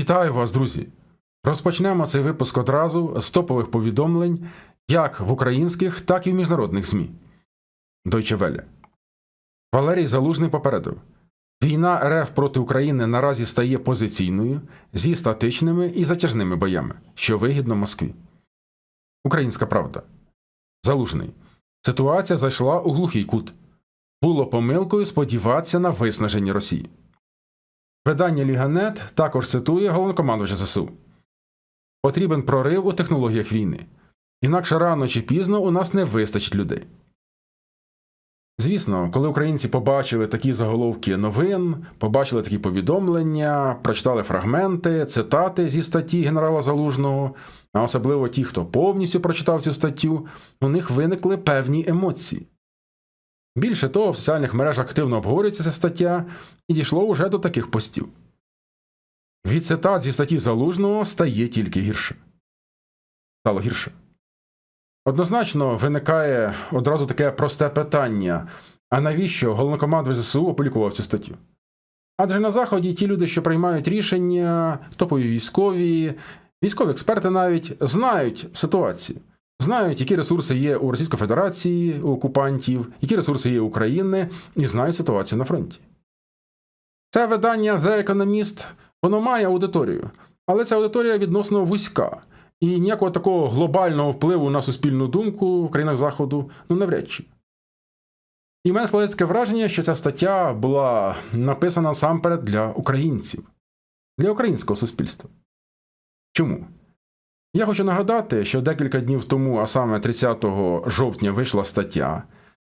Вітаю вас, друзі! Розпочнемо цей випуск одразу з топових повідомлень як в українських, так і в міжнародних ЗМІ. Deutsche Welle. Валерій Залужний попередив: війна РФ проти України наразі стає позиційною зі статичними і затяжними боями, що вигідно Москві. Українська правда. Залужний. Ситуація зайшла у глухий кут. Було помилкою сподіватися на виснаження Росії. Видання Ліганет також цитує головнокомандувача ЗСУ. Потрібен прорив у технологіях війни. Інакше рано чи пізно у нас не вистачить людей. Звісно, коли українці побачили такі заголовки новин, побачили такі повідомлення, прочитали фрагменти, цитати зі статті генерала Залужного, а особливо ті, хто повністю прочитав цю статтю, у них виникли певні емоції. Більше того, в соціальних мережах активно обговорюється ця стаття і дійшло уже до таких постів. Від цитат зі статті Залужного стає тільки гірше. Стало гірше. Однозначно виникає одразу таке просте питання: а навіщо головнокомандувач ЗСУ опублікував цю статтю? Адже на Заході ті люди, що приймають рішення, топові військові, військові експерти навіть знають ситуацію, знають, які ресурси є у Російської Федерації, у окупантів, які ресурси є України, і знають ситуацію на фронті. Це видання The Economist, воно має аудиторію, але ця аудиторія відносно вузька. І ніякого такого глобального впливу на суспільну думку в країнах Заходу ну навряд чи. І в мене складається таке враження, що ця стаття була написана насамперед для українців, для українського суспільства. Чому? Я хочу нагадати, що декілька днів тому, а саме 30 жовтня, вийшла стаття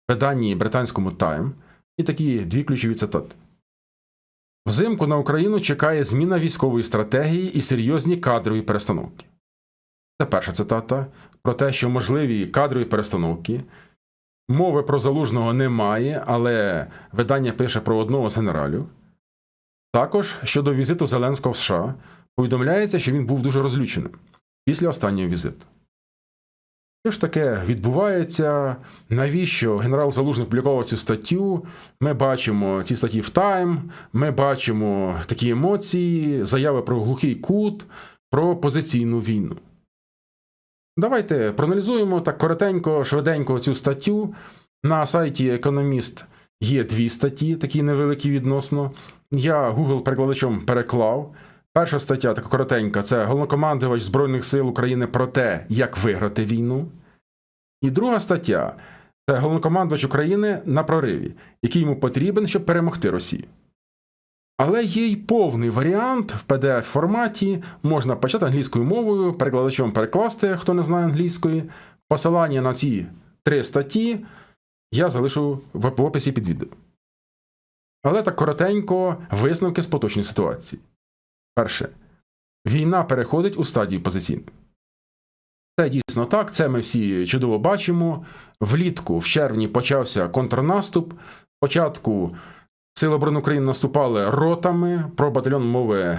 в виданні британському Time, і такі дві ключові цитати. Взимку на Україну чекає зміна військової стратегії і серйозні кадрові перестановки. Це перша цитата про те, що можливі кадрові перестановки. Мови про залужного немає, але видання пише про одного з генералів. Також щодо візиту Зеленського в США повідомляється, що він був дуже розлюченим після останнього візиту. Що ж таке відбувається? Навіщо генерал Залужний публікував цю статтю? Ми бачимо ці статті в Тайм, ми бачимо такі емоції, заяви про глухий кут, про позиційну війну. Давайте проаналізуємо так коротенько, швиденько цю статтю. На сайті Економіст є дві статті, такі невеликі відносно. Я Google-перекладачом переклав. Перша стаття, така коротенька, це головнокомандувач Збройних сил України про те, як виграти війну. І друга стаття це головнокомандувач України на прориві, який йому потрібен, щоб перемогти Росію. Але є й повний варіант в pdf форматі, можна почати англійською мовою, перекладачом перекласти, хто не знає англійської. Посилання на ці три статті я залишу в описі під відео. Але так коротенько висновки з поточної ситуації. Перше. Війна переходить у стадію позиційну. Це дійсно так, це ми всі чудово бачимо. Влітку, в червні, почався контрнаступ. Спочатку Сили оборони України наступали ротами, про батальйон мови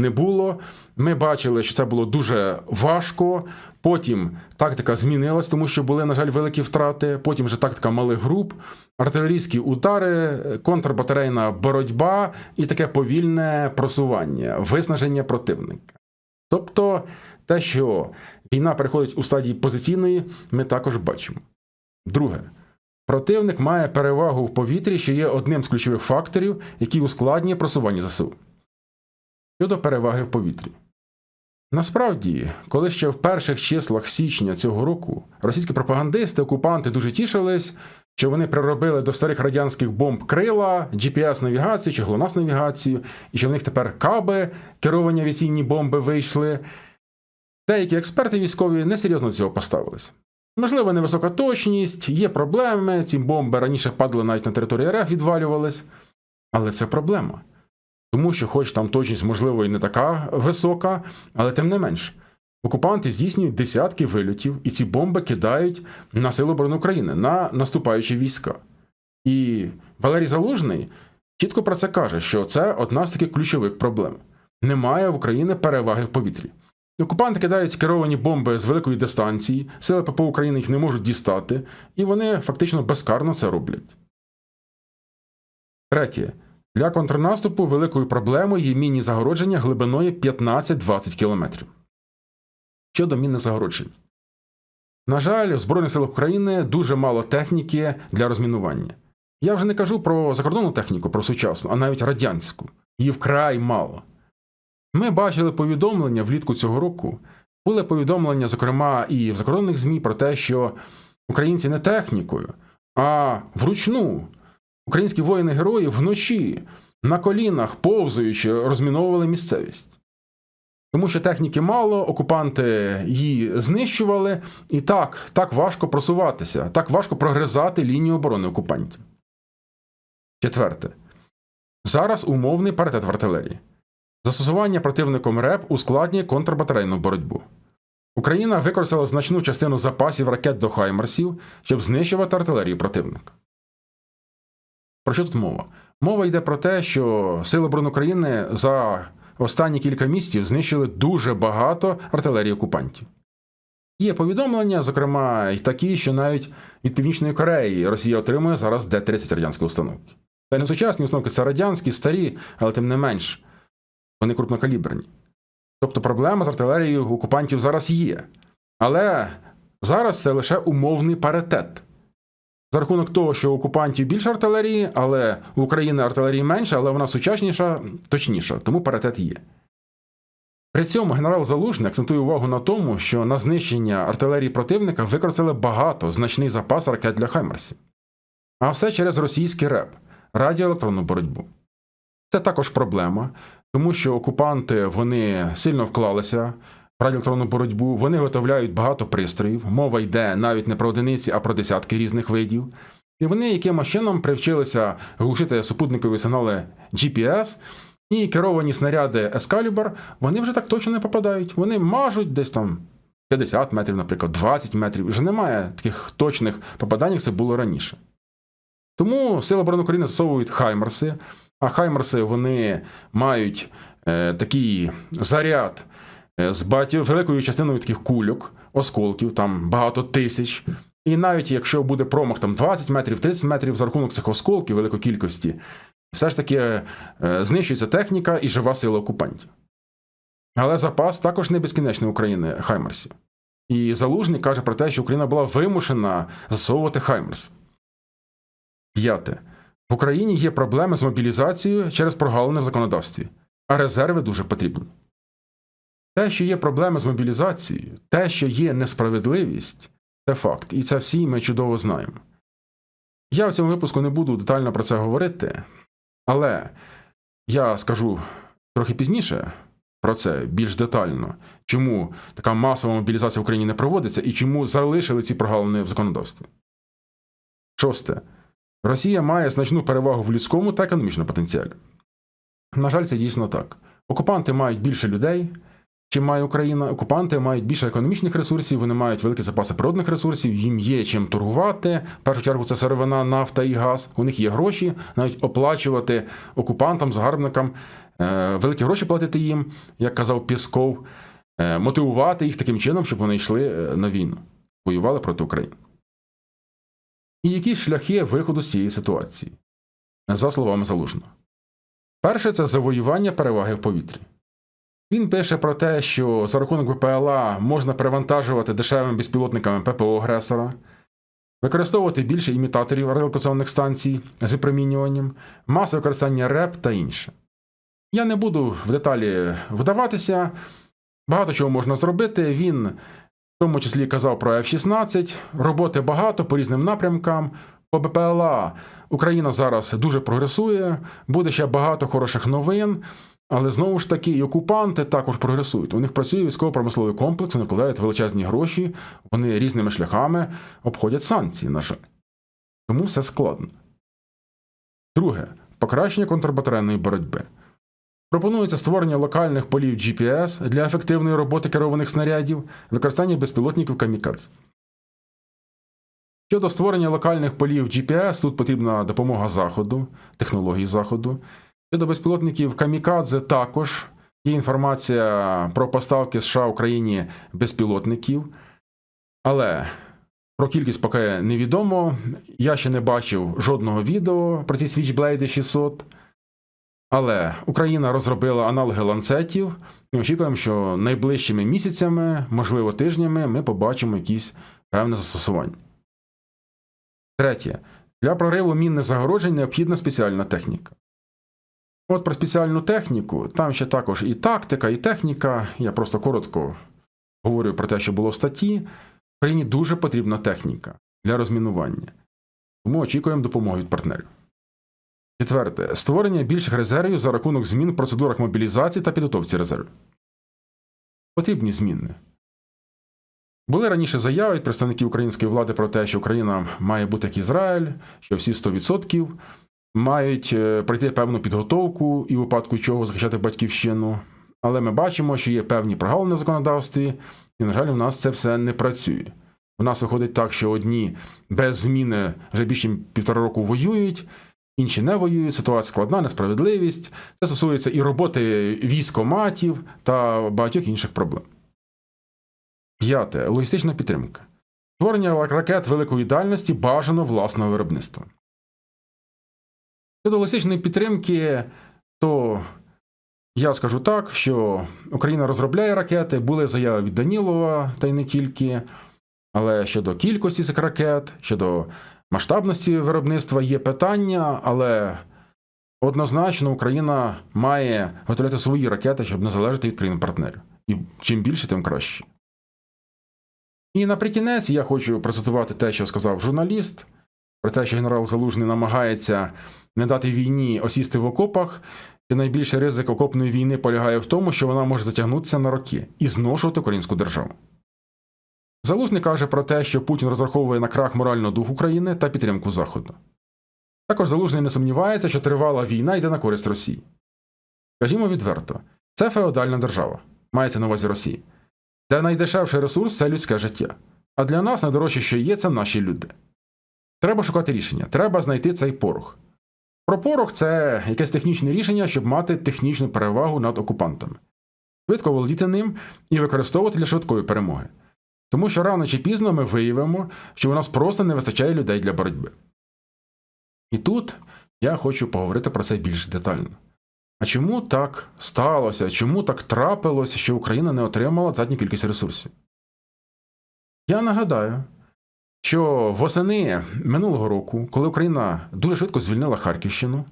не було. Ми бачили, що це було дуже важко. Потім тактика змінилась, тому що були, на жаль, великі втрати. Потім вже тактика малих груп, артилерійські удари, контрбатарейна боротьба і таке повільне просування, виснаження противника. Тобто те, що війна переходить у стадії позиційної, ми також бачимо. Друге. Противник має перевагу в повітрі, що є одним з ключових факторів, який ускладнює просування ЗСУ. Щодо переваги в повітрі. Насправді, коли ще в перших числах січня цього року російські пропагандисти, окупанти дуже тішились, що вони приробили до старих радянських бомб крила, GPS-навігацію чи глонас навігацію, і що в них тепер каби керовані авіаційні бомби вийшли, деякі експерти військові несерйозно до цього поставились. Можливо, невисока точність, є проблеми. Ці бомби раніше падали навіть на території РФ, відвалювались. Але це проблема. Тому що, хоч там точність, можливо, і не така висока, але тим не менш, окупанти здійснюють десятки вильотів, і ці бомби кидають на Сили оборони України, на наступаючі війська. І Валерій Залужний чітко про це каже, що це одна з таких ключових проблем. Немає в Україні переваги в повітрі. Окупанти кидають керовані бомби з великої дистанції, сили ППО України їх не можуть дістати, і вони фактично безкарно це роблять. Третє. Для контрнаступу великою проблемою є мінні загородження глибиною 15-20 кілометрів. Щодо мінних загороджень. На жаль, в Збройних силах України дуже мало техніки для розмінування. Я вже не кажу про закордонну техніку, про сучасну, а навіть радянську. Її вкрай мало. Ми бачили повідомлення влітку цього року. Були повідомлення, зокрема, і в закордонних ЗМІ про те, що українці не технікою, а вручну українські воїни-герої вночі на колінах, повзуючи, розміновували місцевість. Тому що техніки мало, окупанти її знищували, і так, так важко просуватися, так важко прогризати лінію оборони окупантів. Четверте. Зараз умовний паритет в артилерії. Застосування противником РЕП ускладнює контрбатарейну боротьбу. Україна використала значну частину запасів ракет до Хаймерсів, щоб знищувати артилерію противника. Про що тут мова? Мова йде про те, що Сили оборони України за останні кілька місяців знищили дуже багато артилерії окупантів. Є повідомлення, зокрема, й такі, що навіть від Північної Кореї Росія отримує зараз Д-30 радянські установки. Це не сучасні установки, це радянські, старі, але тим не менш, вони крупнокаліберні. Тобто проблема з артилерією окупантів зараз є. Але зараз це лише умовний паритет. За рахунок того, що у окупантів більше артилерії, але у України артилерії менше, але вона сучасніша, точніша, тому паритет є. При цьому генерал Залужний акцентує увагу на тому, що на знищення артилерії противника використали багато значний запас ракет для Хаймерсів. А все через російський РЕП радіоелектронну боротьбу. Це також проблема, тому що окупанти вони сильно вклалися радіоелектронну боротьбу, вони виготовляють багато пристроїв, мова йде навіть не про одиниці, а про десятки різних видів. І вони якимось чином привчилися глушити супутникові сигнали GPS, і керовані снаряди Excalibur, вони вже так точно не попадають. Вони мажуть десь там 50 метрів, наприклад, 20 метрів. Вже немає таких точних попадань, як це було раніше. Тому Сили оборони України засовують Хаймерси, а Хаймерси вони мають е, такий заряд з батьків, великою частиною таких кульок, осколків, там багато тисяч. І навіть якщо буде промах там 20 метрів, 30 метрів за рахунок цих осколків великої кількості, все ж таки е, знищується техніка і жива сила окупантів. Але запас також не безкінечний України Хаймерсів. І Залужний каже про те, що Україна була вимушена засовувати Хаймерс. П'яте. В Україні є проблеми з мобілізацією через прогалини в законодавстві, а резерви дуже потрібні. Те, що є проблеми з мобілізацією, те, що є несправедливість, це факт, і це всі ми чудово знаємо. Я в цьому випуску не буду детально про це говорити, але я скажу трохи пізніше про це більш детально, чому така масова мобілізація в Україні не проводиться і чому залишили ці прогалини в законодавстві. Шосте. Росія має значну перевагу в людському та економічному потенціалі. На жаль, це дійсно так. Окупанти мають більше людей, чим має Україна. Окупанти мають більше економічних ресурсів, вони мають великі запаси природних ресурсів, їм є чим торгувати. В першу чергу це сировина, нафта і газ. У них є гроші, навіть оплачувати окупантам, загарбникам, е, великі гроші платити їм, як казав Пісков, е, мотивувати їх таким чином, щоб вони йшли е, на війну, воювали проти України. І які шляхи виходу з цієї ситуації? За словами Залужного. Перше це завоювання переваги в повітрі. Він пише про те, що за рахунок БПЛА можна перевантажувати дешевими безпілотниками ППО агресора, використовувати більше імітаторів радіолокаційних станцій з випромінюванням, маса використання РЕП та інше. Я не буду в деталі вдаватися, багато чого можна зробити. Він в тому числі казав про F-16, роботи багато по різним напрямкам. По БПЛА Україна зараз дуже прогресує, буде ще багато хороших новин, але знову ж таки і окупанти також прогресують. У них працює військово-промисловий комплекс, вони вкладають величезні гроші, вони різними шляхами обходять санкції, на жаль. Тому все складно. Друге покращення контрбатарейної боротьби. Пропонується створення локальних полів GPS для ефективної роботи керованих снарядів, використання безпілотників камікадзе. Щодо створення локальних полів GPS, тут потрібна допомога Заходу, технології Заходу. Щодо безпілотників камікадзе також є інформація про поставки США Україні безпілотників. Але про кількість поки невідомо. Я ще не бачив жодного відео про ці Switchblade 600. Але Україна розробила аналоги ланцетів, і очікуємо, що найближчими місяцями, можливо, тижнями, ми побачимо якісь певне застосування. Третє. Для прориву мінних загороджень необхідна спеціальна техніка. От про спеціальну техніку, там ще також і тактика, і техніка. Я просто коротко говорю про те, що було в статті. Україні дуже потрібна техніка для розмінування. Тому очікуємо допомоги від партнерів. Четверте. Створення більших резервів за рахунок змін в процедурах мобілізації та підготовці резервів. Потрібні зміни. Були раніше заяви від представників української влади про те, що Україна має бути як Ізраїль, що всі 100% мають е, пройти певну підготовку і в випадку чого захищати батьківщину. Але ми бачимо, що є певні прогалини в законодавстві, і, на жаль, у нас це все не працює. У нас виходить так, що одні без зміни вже більше півтора року воюють, інші не воюють. Ситуація складна, несправедливість. Це стосується і роботи військоматів та багатьох інших проблем. П'яте. Логістична підтримка. Створення ракет великої дальності бажано власного виробництва. Щодо логістичної підтримки, то я скажу так, що Україна розробляє ракети, були заяви від Данілова, та й не тільки. Але щодо кількості цих ракет, щодо масштабності виробництва є питання, але однозначно Україна має готувати свої ракети, щоб не залежати від країн-партнерів. І чим більше, тим краще. І наприкінець я хочу процитувати те, що сказав журналіст, про те, що генерал Залужний намагається не дати війні осісти в окопах. І найбільший ризик окопної війни полягає в тому, що вона може затягнутися на роки і зношувати українську державу. Залужний каже про те, що Путін розраховує на крах морального духу України та підтримку Заходу. Також Залужний не сумнівається, що тривала війна йде на користь Росії. Скажімо відверто, це феодальна держава, мається на увазі Росії, де найдешевший ресурс це людське життя. А для нас найдорожче, що є, це наші люди. Треба шукати рішення, треба знайти цей порох. Про порох це якесь технічне рішення, щоб мати технічну перевагу над окупантами, швидко володіти ним і використовувати для швидкої перемоги. Тому що рано чи пізно ми виявимо, що у нас просто не вистачає людей для боротьби. І тут я хочу поговорити про це більш детально. А чому так сталося? Чому так трапилося, що Україна не отримала задню кількість ресурсів? Я нагадаю, що восени минулого року, коли Україна дуже швидко звільнила Харківщину,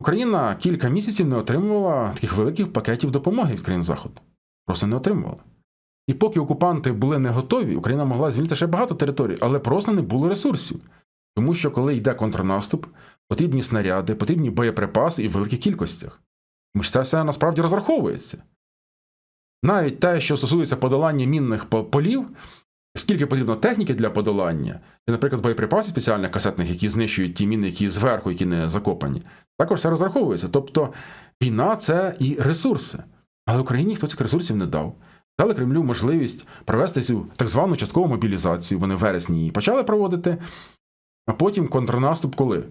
Україна кілька місяців не отримувала таких великих пакетів допомоги від країн Заходу. Просто не отримувала. І поки окупанти були не готові, Україна могла звільнити ще багато територій, але просто не було ресурсів. Тому що, коли йде контрнаступ, потрібні снаряди, потрібні боєприпаси і в великих кількостях. Тому що це все насправді розраховується. Навіть те, що стосується подолання мінних полів, скільки потрібно техніки для подолання, і, наприклад, боєприпасів спеціальних касетних, які знищують ті міни, які зверху, які не закопані, також все розраховується. Тобто війна це і ресурси. Але Україні ніхто цих ресурсів не дав. Дали Кремлю можливість провести цю так звану часткову мобілізацію. Вони в вересні її почали проводити, а потім контрнаступ коли?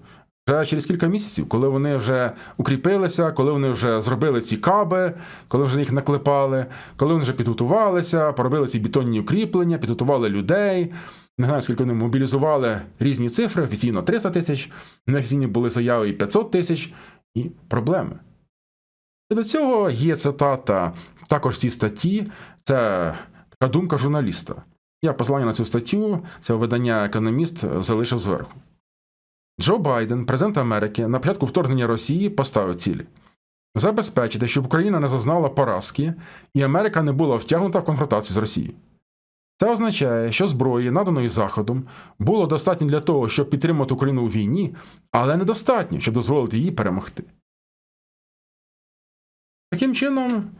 Вже через кілька місяців, коли вони вже укріпилися, коли вони вже зробили ці каби, коли вже їх наклепали, коли вони вже підготувалися, поробили ці бетонні укріплення, підготували людей. Не знаю, скільки вони мобілізували різні цифри, офіційно 300 тисяч, неофіційні були заяви і 500 тисяч, і проблеми. І до цього є цитата також в цій статті, це така думка журналіста. Я посилання на цю статтю, це видання Економіст залишив зверху. Джо Байден, президент Америки, на початку вторгнення Росії поставив цілі забезпечити, щоб Україна не зазнала поразки і Америка не була втягнута в конфронтацію з Росією. Це означає, що зброї, наданої Заходом, було достатньо для того, щоб підтримати Україну у війні, але недостатньо, щоб дозволити їй перемогти. Таким чином,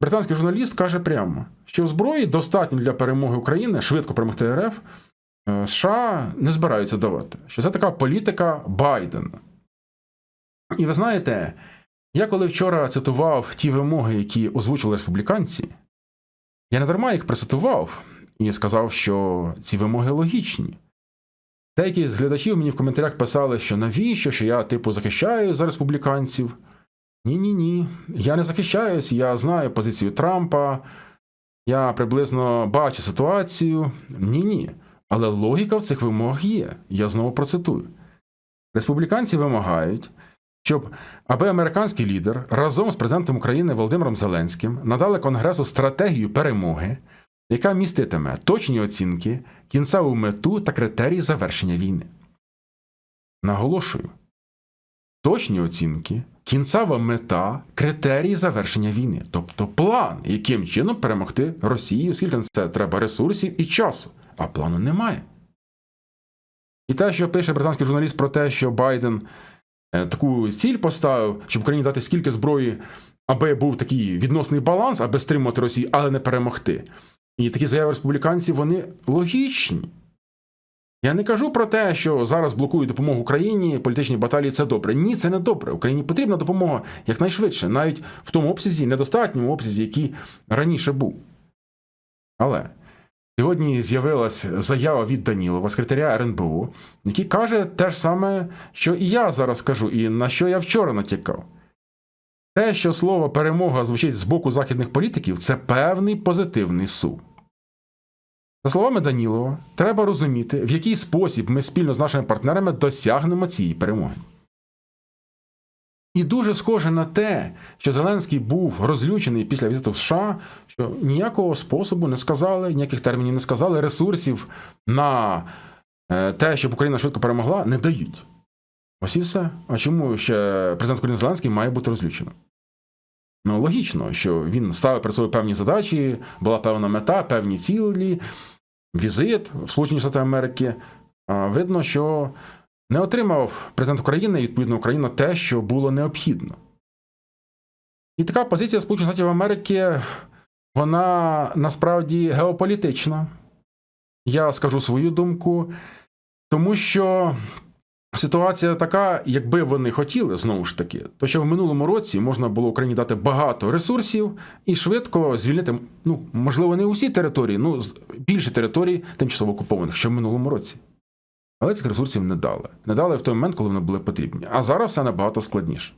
британський журналіст каже прямо, що зброї достатньо для перемоги України швидко перемогти РФ. Е, США не збираються давати. Що це така політика Байдена. І ви знаєте, я коли вчора цитував ті вимоги, які озвучили республіканці, я не дарма їх прицитував і сказав, що ці вимоги логічні. Деякі з глядачів мені в коментарях писали, що навіщо, що я, типу, захищаю за республіканців. Ні, ні, ні. Я не захищаюсь, я знаю позицію Трампа, я приблизно бачу ситуацію. Ні, ні. Але логіка в цих вимогах є. Я знову процитую. Республіканці вимагають, щоб аби американський лідер разом з президентом України Володимиром Зеленським надали Конгресу стратегію перемоги, яка міститиме точні оцінки, кінцеву мету та критерії завершення війни. Наголошую, точні оцінки, кінцева мета, критерії завершення війни, тобто план, яким чином перемогти Росію, оскільки на це треба ресурсів і часу, а плану немає. І те, що пише британський журналіст про те, що Байден е, таку ціль поставив, щоб Україні дати скільки зброї, аби був такий відносний баланс, аби стримувати Росію, але не перемогти. І такі заяви республіканців, вони логічні. Я не кажу про те, що зараз блокують допомогу Україні, політичні баталії це добре. Ні, це не добре. Україні потрібна допомога якнайшвидше, навіть в тому обсязі, недостатньому обсязі, який раніше був. Але сьогодні з'явилась заява від Данілова, секретаря РНБО, який каже те ж саме, що і я зараз кажу, і на що я вчора натякав. Те, що слово перемога звучить з боку західних політиків, це певний позитивний сув. За словами Данілова, треба розуміти, в який спосіб ми спільно з нашими партнерами досягнемо цієї перемоги. І дуже схоже на те, що Зеленський був розлючений після візиту в США, що ніякого способу не сказали, ніяких термінів не сказали, ресурсів на е, те, щоб Україна швидко перемогла, не дають. Ось і все. А чому ще президент України Зеленський має бути розлюченим? Ну, логічно, що він ставив перед собою певні задачі, була певна мета, певні цілі, візит в Сполучені Штати Америки. Видно, що не отримав президент України і відповідно Україна те, що було необхідно. І така позиція Сполучених Штатів Америки, вона насправді геополітична. Я скажу свою думку, тому що ситуація така, якби вони хотіли, знову ж таки, то що в минулому році можна було Україні дати багато ресурсів і швидко звільнити, ну, можливо, не усі території, ну, більше територій тимчасово окупованих, що в минулому році. Але цих ресурсів не дали. Не дали в той момент, коли вони були потрібні. А зараз все набагато складніше.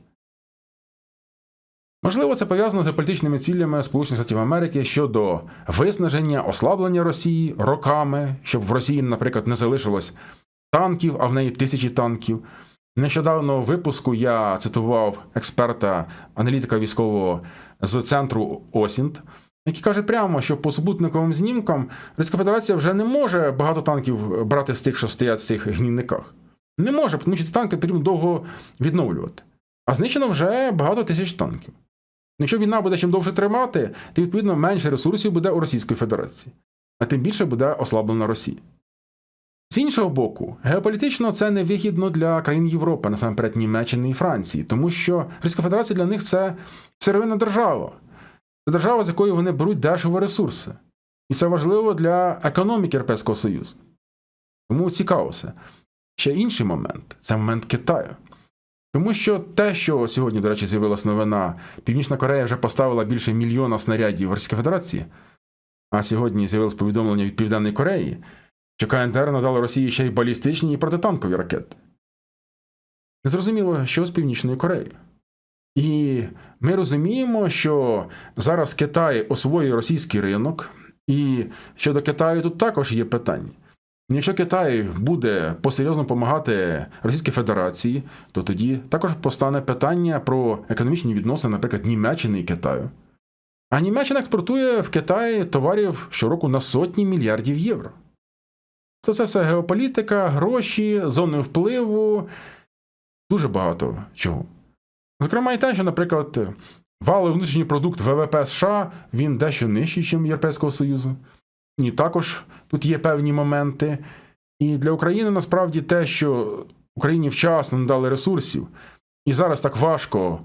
Можливо, це пов'язано з політичними цілями Сполучених Штатів Америки щодо виснаження, ослаблення Росії роками, щоб в Росії, наприклад, не залишилось танків, а в неї тисячі танків. Нещодавно в випуску я цитував експерта, аналітика військового з центру Осінт, який каже прямо, що по супутниковим знімкам Російська Федерація вже не може багато танків брати з тих, що стоять в цих гнівниках. Не може, тому що ці танки потрібно довго відновлювати. А знищено вже багато тисяч танків. Якщо війна буде чим довше тримати, то відповідно менше ресурсів буде у Російської Федерації, а тим більше буде ослаблена Росія. З іншого боку, геополітично це не вигідно для країн Європи, насамперед Німеччини і Франції, тому що Російська Федерація для них це сировинна держава. Це держава, з якої вони беруть дешево ресурси. І це важливо для економіки Європейського Союзу. Тому цікаво все. Ще інший момент це момент Китаю. Тому що те, що сьогодні, до речі, з'явилася новина, Північна Корея вже поставила більше мільйона снарядів в Російській Федерації, а сьогодні з'явилось повідомлення від Південної Кореї, що КНДР надала Росії ще й балістичні і протитанкові ракети. Незрозуміло, що з Північною Кореєю. І ми розуміємо, що зараз Китай освоює російський ринок, і щодо Китаю тут також є питання. Якщо Китай буде посерйозно допомагати Російській Федерації, то тоді також постане питання про економічні відносини, наприклад, Німеччини і Китаю. А Німеччина експортує в Китай товарів щороку на сотні мільярдів євро. То це все геополітика, гроші, зони впливу, дуже багато чого. Зокрема, і те, що, наприклад, валовий внутрішній продукт ВВП США він дещо нижчий, ніж Європейського Союзу. І також тут є певні моменти. І для України насправді те, що Україні вчасно не дали ресурсів, і зараз так важко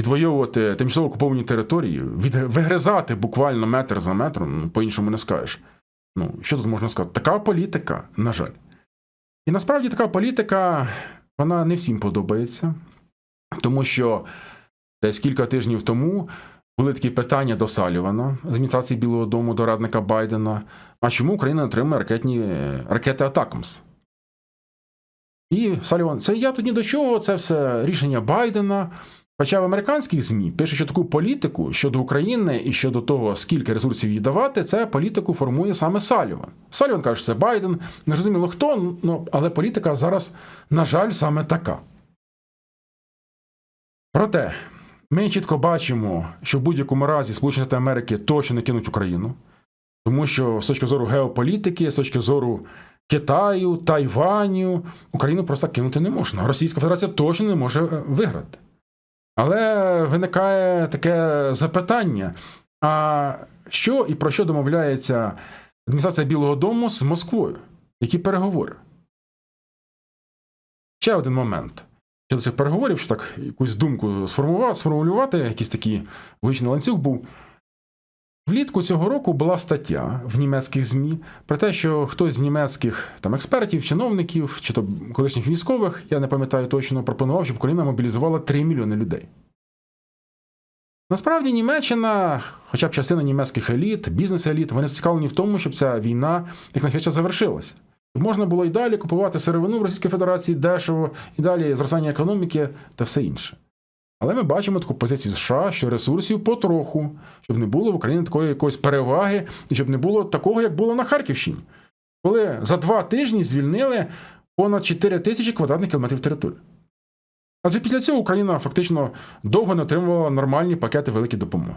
відвоювати тимчасово окуповані території, від, вигризати буквально метр за метром, ну, по-іншому не скажеш. Ну, що тут можна сказати? Така політика, на жаль. І насправді така політика, вона не всім подобається, тому що десь кілька тижнів тому були такі питання до Салівана з адміністрації Білого Дому до радника Байдена. А чому Україна отримує ракетні ракети Атакамс? І Саліван, це я тут ні до чого, це все рішення Байдена. Хоча в американських ЗМІ пише, що таку політику щодо України і щодо того, скільки ресурсів їй давати, це політику формує саме Саліван. Саліван каже, що це Байден. Не зрозуміло хто, ну, але політика зараз, на жаль, саме така. Проте ми чітко бачимо, що в будь-якому разі Сполучені Штати Америки точно не кинуть Україну, тому що з точки зору геополітики, з точки зору Китаю, Тайваню, Україну просто кинути не можна. Російська Федерація точно не може е, виграти. Але виникає таке запитання: а що і про що домовляється адміністрація Білого Дому з Москвою? Які переговори? Ще один момент. Щодо цих переговорів, що так якусь думку сформувати, сформулювати, якийсь такий логічний ланцюг був. Влітку цього року була стаття в німецьких ЗМІ про те, що хтось з німецьких там експертів, чиновників чи то колишніх військових, я не пам'ятаю точно, пропонував, щоб Україна мобілізувала 3 мільйони людей. Насправді Німеччина, хоча б частина німецьких еліт, бізнес-еліт, вони зацікавлені в тому, щоб ця війна якнайшвидше завершилася. Можна було і далі купувати сировину в Російській Федерації дешево, і далі зростання економіки та все інше. Але ми бачимо таку позицію США, що ресурсів потроху, щоб не було в Україні такої якоїсь переваги, і щоб не було такого, як було на Харківщині, коли за два тижні звільнили понад 4 тисячі квадратних кілометрів території. Адже після цього Україна фактично довго не отримувала нормальні пакети великої допомоги.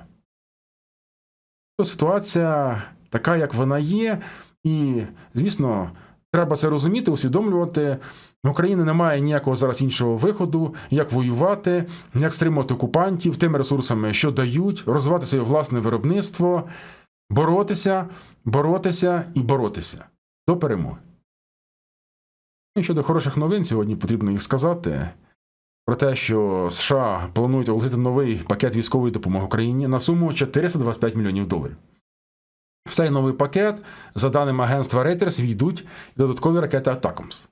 То ситуація така, як вона є, і, звісно, треба це розуміти, усвідомлювати. В Україні немає ніякого зараз іншого виходу, як воювати, як стримувати окупантів тими ресурсами, що дають, розвивати своє власне виробництво, боротися, боротися і боротися до перемоги. Ну, І щодо хороших новин, сьогодні потрібно їх сказати про те, що США планують оголосити новий пакет військової допомоги Україні на суму 425 мільйонів доларів. В цей новий пакет, за даними агентства Reuters, війдуть додаткові ракети Атакамс.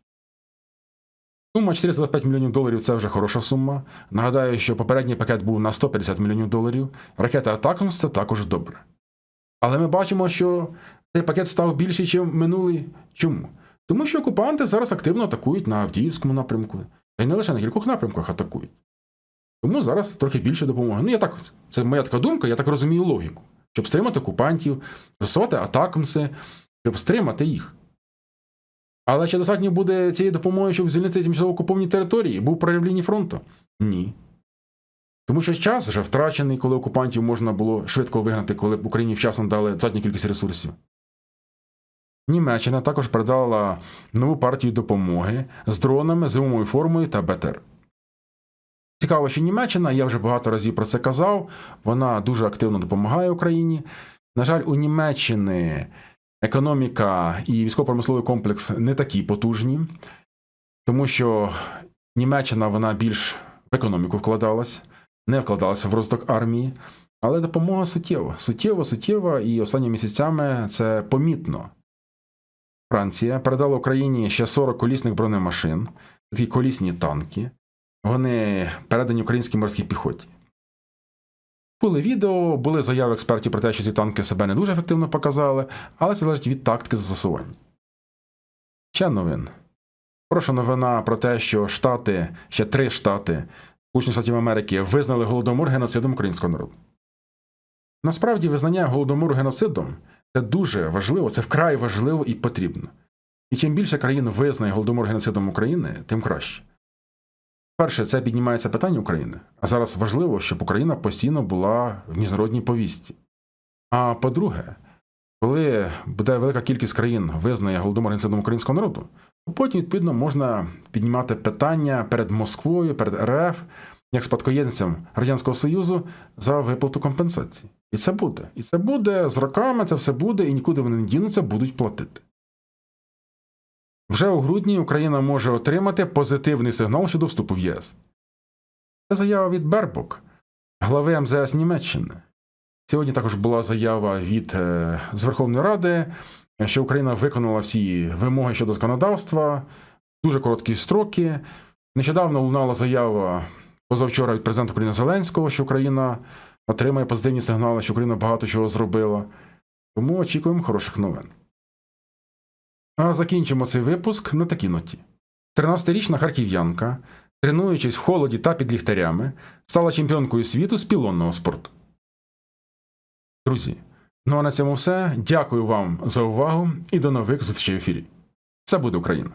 Сума 425 мільйонів доларів це вже хороша сума. Нагадаю, що попередній пакет був на 150 мільйонів доларів. Ракета Атакамс це також добре. Але ми бачимо, що цей пакет став більший, ніж минулий. Чому? Тому що окупанти зараз активно атакують на Авдіївському напрямку. Та й не лише на кількох напрямках атакують. Тому зараз трохи більше допомоги. Ну, я так, це моя така думка, я так розумію логіку. Щоб стримати окупантів, застосувати атакамси, щоб стримати їх. Але чи достатньо буде цієї допомоги, щоб звільнити тимчасово окуповані території? Був прорив лінії фронту? Ні. Тому що час вже втрачений, коли окупантів можна було швидко вигнати, коли б Україні вчасно дали достатню кількість ресурсів. Німеччина також передала нову партію допомоги з дронами, зимовою формою та БТР. Цікаво, що Німеччина, я вже багато разів про це казав, вона дуже активно допомагає Україні. На жаль, у Німеччини економіка і військово-промисловий комплекс не такі потужні, тому що Німеччина вона більш в економіку вкладалась, не вкладалася в розвиток армії, але допомога суттєва, суттєва, суттєва, і останніми місяцями це помітно. Франція передала Україні ще 40 колісних бронемашин, такі колісні танки. Вони передані українській морській піхоті. Були відео, були заяви експертів про те, що ці танки себе не дуже ефективно показали, але це залежить від тактики застосування. Ще новин. Прошу новина про те, що Штати, ще три штати Сполучених Штатів Америки визнали голодомор геноцидом українського народу. Насправді, визнання голодомору геноцидом це дуже важливо, це вкрай важливо і потрібно. І чим більше країн визнає голодомор геноцидом України, тим краще. Перше, це піднімається питання України, а зараз важливо, щоб Україна постійно була в міжнародній повісті. А по-друге, коли буде велика кількість країн визнає голодомор геноцидом українського народу, то потім, відповідно, можна піднімати питання перед Москвою, перед РФ, як спадкоємцям Радянського Союзу за виплату компенсацій. І це буде. І це буде з роками, це все буде, і нікуди вони не дінуться, будуть платити. Вже у грудні Україна може отримати позитивний сигнал щодо вступу в ЄС. Це заява від Бербок, глави МЗС Німеччини. Сьогодні також була заява від е, з Верховної Ради, що Україна виконала всі вимоги щодо законодавства, дуже короткі строки. Нещодавно лунала заява позавчора від президента України Зеленського, що Україна отримає позитивні сигнали, що Україна багато чого зробила. Тому очікуємо хороших новин. А закінчимо цей випуск на такій ноті. 13-річна харків'янка, тренуючись в холоді та під ліхтарями, стала чемпіонкою світу з пілонного спорту. Друзі, ну а на цьому все. Дякую вам за увагу і до нових зустрічей в ефірі. Це буде Україна!